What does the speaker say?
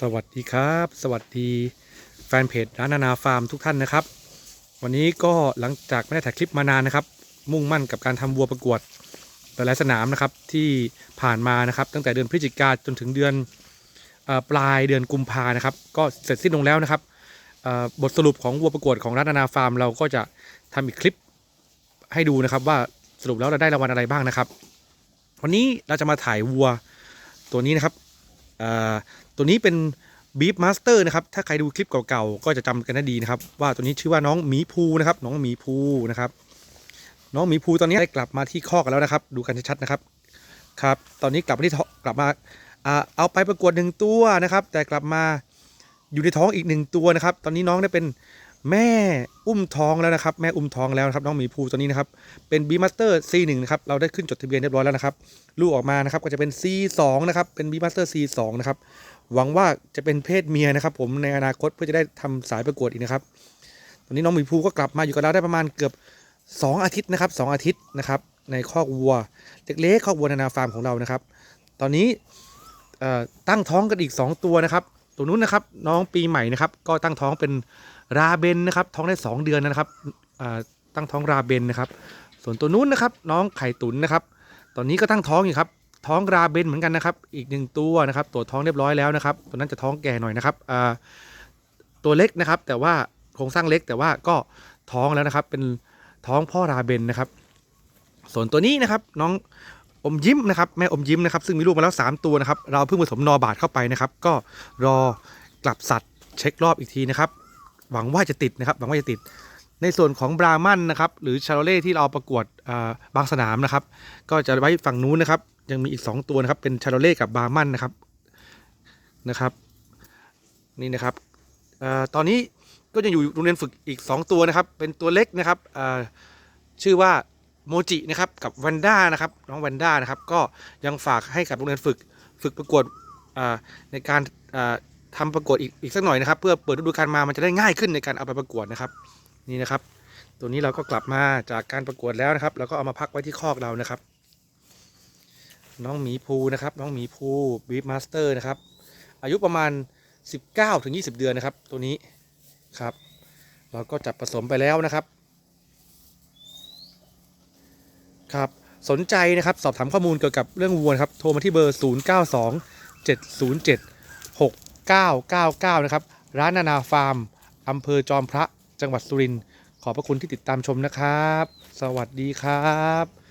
สวัสดีครับ สวัสดีแฟนเพจร้านนานาฟาร์มทุกท่านนะครับ วันนี้ก็หลังจากไม่ได้ถ่ายคลิปมานานนะครับ มุ่งมั่นกับการทำวัวประกวดหลายสนามนะครับที่ผ่านมานะครับ ตั้งแต่เดือนพฤศจิกาจนถึงเดือนอปลายเดือนกุมภานะครับ ก็เสร็จสิ้นลงแล้วนะครับบทสรุปของวัวประกวดของร้านนานาฟาร์ม เราก็จะทำอีกคลิปให้ดูนะครับว่าสรุปแล้วเราได้รางวัลอะไรบ้างนะครับ วันนี้เราจะมาถ่ายวัวตัวนี้นะครับ ตัวนี้เป็นบีฟมาสเตอร์นะครับ ถ้าใครดูคลิปเก่าๆ ก็จะจำกันได้ดีนะครับ ว่าตัวนี้ชื่อว่าน้องหมีภูนะครับ น้องหมีภูนะครับ น้องหมีภูตอนนี้ได้กลับมาที่คอกกันแล้วนะครับ ดูกันชัดๆนะครับ ครับ ตอนนี้กลับมาที่ท้องกลับมาอ่าเอาไปประกวดหนึ่งตัวนะครับ แต่กลับมาอยู่ในท้องอีกหนึ่งตัวนะครับ ตอนนี้น้องได้เป็น แม่อุ้มท้องแล้วนะครับ แม่อุ้มท้องแล้วนะครับน้องหมีภูตัวนี้นะครับ เป็นบีมาสเตอร์ C1 นะครับเราได้ขึ้นจดทะเบียนเรียบร้อยแล้วนะครับ ลูกออกมานะครับก็จะเป็น C2 นะครับเป็นบีมาสเตอร์ C2 นะครับหวังว่าจะเป็นเพศเมียนะครับ ผมในอนาคตเพื่อจะได้ทำสายประกวดอีกนะครับ ตอนนี้น้องหมีภูก็กลับมาอยู่กับเราได้ประมาณเกือบ 2 อาทิตย์นะครับ2อาทิตย์นะครับในคอกวัวเล็กๆคอกวัวนานาฟาร์มของเรานะครับ ตอนนี้ตั้งท้องกันอีก 2 ตัวนะครับ ตัวนู้นนะครับน้องปีใหม่นะครับ ก็ตั้งท้องเป็นราเบนนะครับ ท้องได้ 2 เดือนนะครับตั้งท้องราเบนนะครับ ส่วนตัวนู้นนะครับ น้องไข่ตุ๋นนะครับ ตอนนี้ก็ตั้งท้องอยู่ครับ ท้องราเบนเหมือนกันนะครับ อีกหนึ่งตัวนะครับตรวท้องเรียบร้อยแล้วนะครับ ตัวนั้นจะท้องแก่หน่อยนะครับตัวเล็กนะครับ แต่ว่าโครงสร้างเล็กแต่ว่าก็ท้องแล้วนะครับ เป็นท้องพ่อราเบนนะครับ ส่วนตัวนี้นะครับน้อง อมยิ้มนะครับแม่อมยิ้มนะครับซึ่งมีลูกมาแล้ว 3 ตัวนะครับเราเพิ่งผสมนอบาดเข้าไปนะครับก็รอกลับสัตว์เช็ครอบอีกทีนะครับหวังว่าจะติดนะครับหวังว่าจะติด ในส่วนของบรามันนะครับหรือชาโรเล่ที่เราประกวดบางสนามนะครับก็จะไว้ฝั่งนู้นนะครับยังมีอีก 2 ตัวนะครับเป็นชาโรเล่กับบรามันนะครับนะครับนี่นะครับออตอนนี้ก็ยังอยู่โรงเรียนฝึกอีก 2 ตัวนะครับเป็นตัวเล็กนะครับชื่อว่า โมจินะครับกับวันด้านะครับน้องวันด้านะครับก็ยังฝากให้กับโรงเรียนฝึกฝึกประกวดในการอ่าทำประกวดอีกอีกสักหน่อยนะครับ เพื่อเปิดฤดูกาลมามันจะได้ง่ายขึ้นในการเอาไปประกวดนะครับนี่นะครับ ตัวนี้เราก็กลับมาจากการประกวดแล้วนะครับเราก็เอามาพักไว้ที่คอกเรานะครับ น้องหมีภูนะครับ น้องหมีภูบีฟมาสเตอร์นะครับ อายุประมาณ 19ถึง20 เดือนนะครับ ตัวนี้ครับ เราก็จับผสมไปแล้วนะครับ ครับสนใจนะครับสอบถามข้อมูลเกี่ยวกับเรื่องวัวครับโทรมาที่เบอร์ 092 707 6999 นะครับ ร้านนานาฟาร์มอำเภอจอมพระจังหวัดสุรินทร์ขอบพระคุณที่ติดตามชมนะครับ สวัสดีครับ